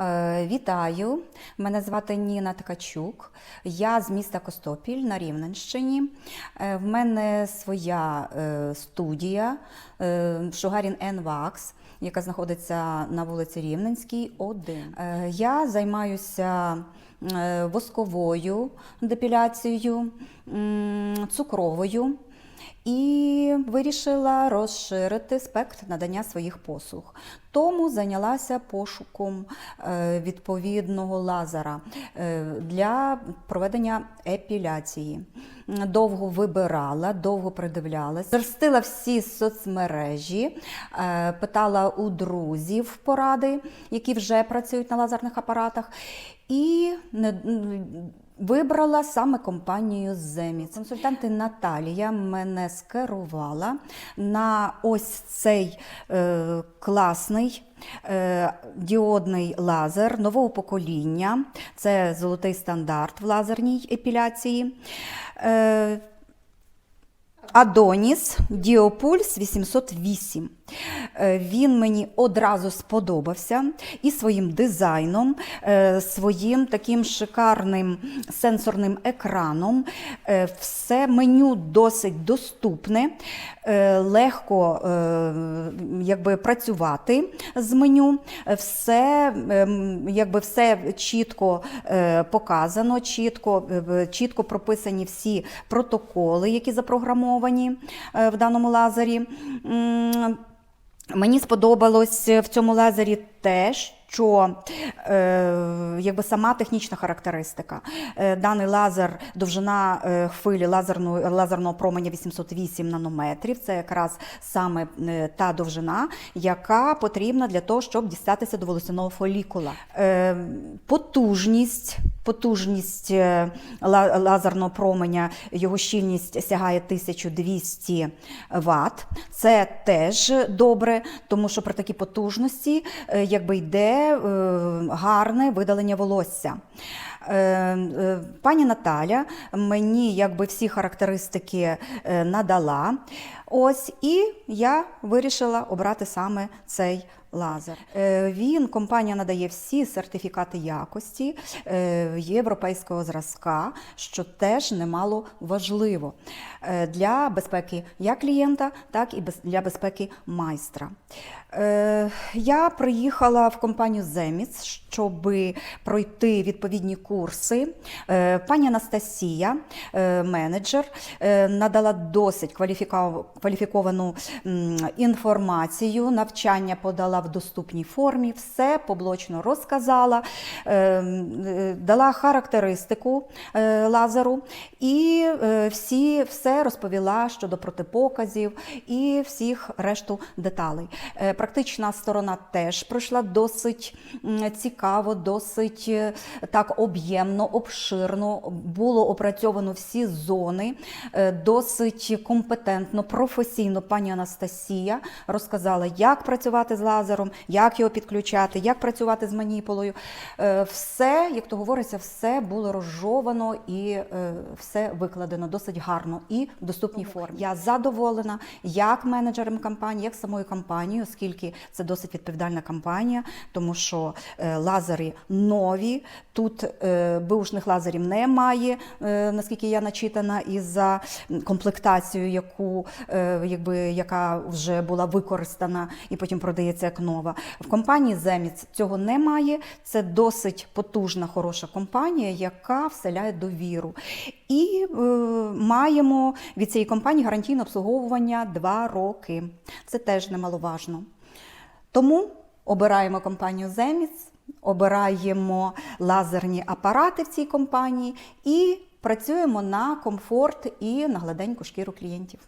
Е, Вітаю, мене звати Ніна Ткачук. Я з міста Костопіль на Рівненщині. Е, В мене своя е, студія Шугарін Енвакс, яка знаходиться на вулиці Рівненській, 1. Е, Я займаюся восковою депіляцією, цукровою. І вирішила розширити спектр надання своїх послуг. Тому зайнялася пошуком е, відповідного лазера е, для проведення епіляції. Довго вибирала, довго придивлялась, зверстила всі соцмережі, е, питала у друзів поради, які вже працюють на лазерних апаратах, і Вибрала саме компанію Земіц. Консультанти Наталія мене скерувала на ось цей е, класний е, діодний лазер нового покоління. Це золотий стандарт в лазерній епіляції. Е, Адоніс Діопульс 808. Е, Він мені одразу сподобався і своїм дизайном, е, своїм таким шикарним сенсорним екраном. Е, Все меню досить доступне, легко якби, працювати з меню. Все, ем, якби, все чітко показано, чітко, чітко прописані всі протоколи, які запрограмовані в даному лазері. Мені сподобалось в цьому лазері те, що е, якби сама технічна характеристика. Е, даний лазер, довжина е, хвилі лазерної, лазерного променя 808 нанометрів. Це якраз саме е, та довжина, яка потрібна для того, щоб дістатися до волосяного фолікула. Е, потужність, потужність е, лазерного променя, його щільність сягає 1200 Вт. Це теж добре, тому що при такій потужності е, якби йде е, гарне видалення волосся. Пані Наталя мені якби всі характеристики надала. Ось і я вирішила обрати саме цей лазер. Е, Він компанія надає всі сертифікати якості е, європейського зразка, що теж немало важливо е, для безпеки як клієнта, так і для безпеки майстра. Я приїхала в компанію Земіц, щоб пройти відповідні курси. Пані Анастасія, менеджер, надала досить кваліфіка- кваліфіковану інформацію, навчання подала в доступній формі, все поблочно розказала, е, е, дала характеристику е, лазеру і всі, все розповіла щодо протипоказів і всіх решту деталей. Практична сторона теж пройшла досить цікаво, досить так об'ємно, обширно. Було опрацьовано всі зони, досить компетентно, професійно. Пані Анастасія розказала, як працювати з лазером, як його підключати, як працювати з маніпулою. Е, Все, як то говориться, все було розжовано і е, все викладено досить гарно і в доступній формі. Я задоволена як менеджером компанії, як самою компанією, оскільки це досить відповідальна компанія, тому що е, лазери нові. Тут бушних лазерів немає, наскільки я начитана, і за комплектацією, яку якби яка вже була використана і потім продається як нова. В компанії Земіц цього немає. Це досить потужна, хороша компанія, яка вселяє довіру. І е, маємо від цієї компанії гарантійне обслуговування 2 роки. Це теж немаловажно. Тому обираємо компанію Земіц, обираємо лазерні апарати в цій компанії і працюємо на комфорт і на гладеньку шкіру клієнтів.